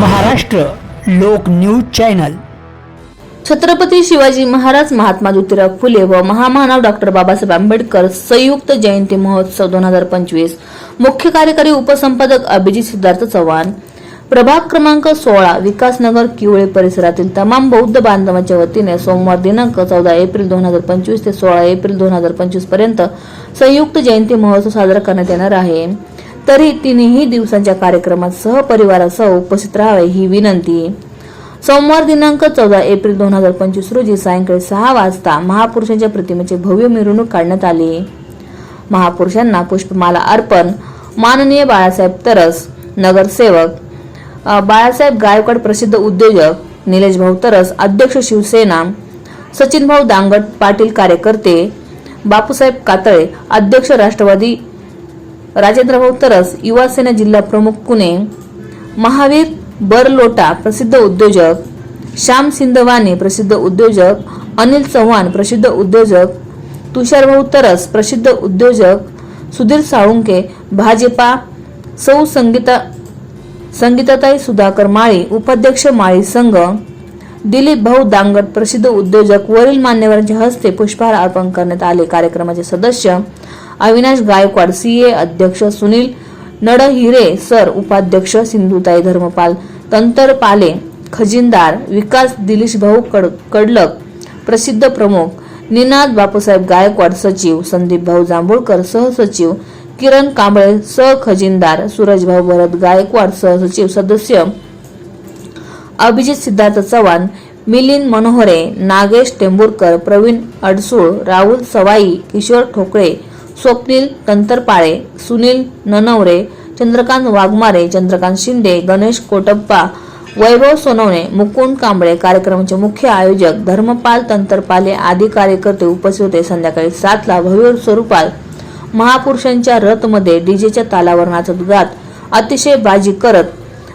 Maharashtra Lok news channel. Chhatrapati Shivaji Maharaj Mahatma Jyotirao Phule व महामानव doctor Babasaheb Ambedkar संयुक्त जयंती महोत्सव दोन हजार पंचवीस. मुख्य कार्यकारी उपसंपादक अभिजित सिद्धार्थ चव्हाण. प्रभाग क्रमांक सोळा विकासनगर किवळे परिसरातील तमाम बौद्ध बांधवांच्या वतीने सोमवार दिनांक चौदा एप्रिल दोन हजार पंचवीस ते सोळा एप्रिल दोन हजार पंचवीसपर्यंत संयुक्त जयंती महोत्सव साजरा करण्यात येणार आहे. तरी तिन्ही दिवसांच्या कार्यक्रमात सहपरिवारासह उपस्थित राहावे ही विनंती. सोमवार दिनांक चौदा एप्रिल दोन हजार पंचवीस रोजी सायंकाळी सहा वाजता महापुरुषांच्या प्रतिमेची भव्य मिरवणूक काढण्यात आली. महापुरुषांना पुष्पमाला अर्पण माननीय बाळासाहेब तरस नगरसेवक बाळासाहेब गायकवाड प्रसिद्ध उद्योजक निलेश भाऊ तरस अध्यक्ष शिवसेना सचिन भाऊ दांगट पाटील कार्यकर्ते बापूसाहेब कातळे अध्यक्ष राष्ट्रवादी राजेंद्रभाऊ तरस युवा सेना जिल्हा प्रमुख पुणे. महावीर बरलोटा प्रसिद्ध उद्योजक. श्याम सिंधवाने प्रसिद्ध उद्योजक. अनिल चव्हाण प्रसिद्ध उद्योजक. तुषारभाऊ तरस प्रसिद्ध उद्योजक. सुधीर साळुंके भाजपा. सौ संगीता संगीताताई सुधाकर माळी उपाध्यक्ष माळी संघ. दिलीप भाऊ दांगट प्रसिद्ध उद्योजक. वरील मान्यवरांच्या हस्ते पुष्पहार अर्पण करण्यात आले. कार्यक्रमाचे सदस्य अविनाश गायकवाड सीए अध्यक्ष सुनील नडहिरे सर उपाध्यक्ष सिंधुताई धर्मपाल तंतरपाले खजिनदार विकास दिलीश भाऊ कड कडलक प्रसिद्ध प्रमुख निनाद बापूसाहेब गायकवाड सचिव संदीप भाऊ जांभूळकर सहसचिव किरण कांबळे सहखजिनदार सूरजभाऊ भरत गायकवाड सहसचिव सदस्य अभिजित सिद्धार्थ चव्हाण मिलिंद मनोहरे नागेश टेंभुरकर प्रवीण अडसूळ राहुल सवाई किशोर ठोकळे स्वप्नील कंतरपाळे सुनील ननवरे चंद्रकांत वाघमारे चंद्रकांत शिंदे गणेश कोटप्पा वैभव सोनवणे मुकुंद कांबळे कार्यक्रमाचे मुख्य आयोजक धर्मपाल तंतरपाले आदी कार्यकर्ते उपस्थित होते. संध्याकाळी सातला भव्य स्वरूपात महापुरुषांच्या रथमध्ये डीजेच्या तालावर नाचत गात अतिशय बाजी करत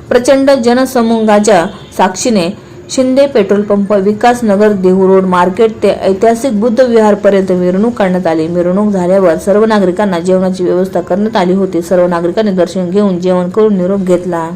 प्रचंड जनसमुंगाच्या साक्षीने Shinde petrol pump Vikas Nagar Dehu road market ते ऐतिहासिक बुद्ध विहारपर्यंत मिरवणूक काढण्यात आली. मिरवणूक झाल्यावर सर्व नागरिकांना जेवणाची व्यवस्था करण्यात आली होती. सर्व नागरिकांनी दर्शन घेऊन जेवण करून निरोप घेतला.